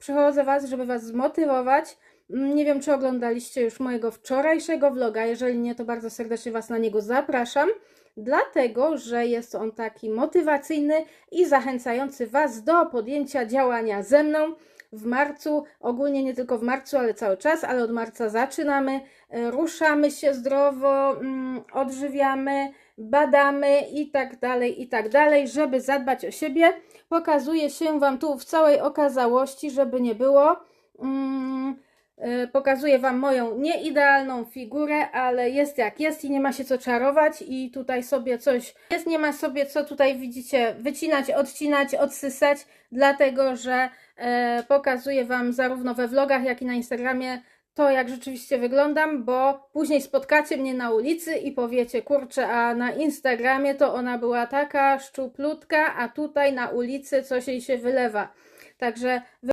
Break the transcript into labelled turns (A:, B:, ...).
A: Przychodzę Was, żeby Was zmotywować. Nie wiem, czy oglądaliście już mojego wczorajszego vloga. Jeżeli nie, to bardzo serdecznie Was na niego zapraszam. Dlatego, że jest on taki motywacyjny i zachęcający Was do podjęcia działania ze mną w marcu, ogólnie nie tylko w marcu, ale cały czas, ale od marca zaczynamy, e, ruszamy się zdrowo, mm, odżywiamy, badamy i tak dalej, i tak dalej, żeby zadbać o siebie. Pokazuję się Wam tu w całej okazałości, żeby nie było. Mm, Pokazuję Wam moją nieidealną figurę, ale jest jak jest i nie ma się co czarować i tutaj sobie coś jest, nie ma sobie co tutaj widzicie wycinać, odcinać, odsysać, dlatego że e, pokazuję Wam zarówno we vlogach, jak i na Instagramie to, jak rzeczywiście wyglądam, bo później spotkacie mnie na ulicy i powiecie, kurczę, a na Instagramie to ona była taka szczuplutka, a tutaj na ulicy coś jej się wylewa. Także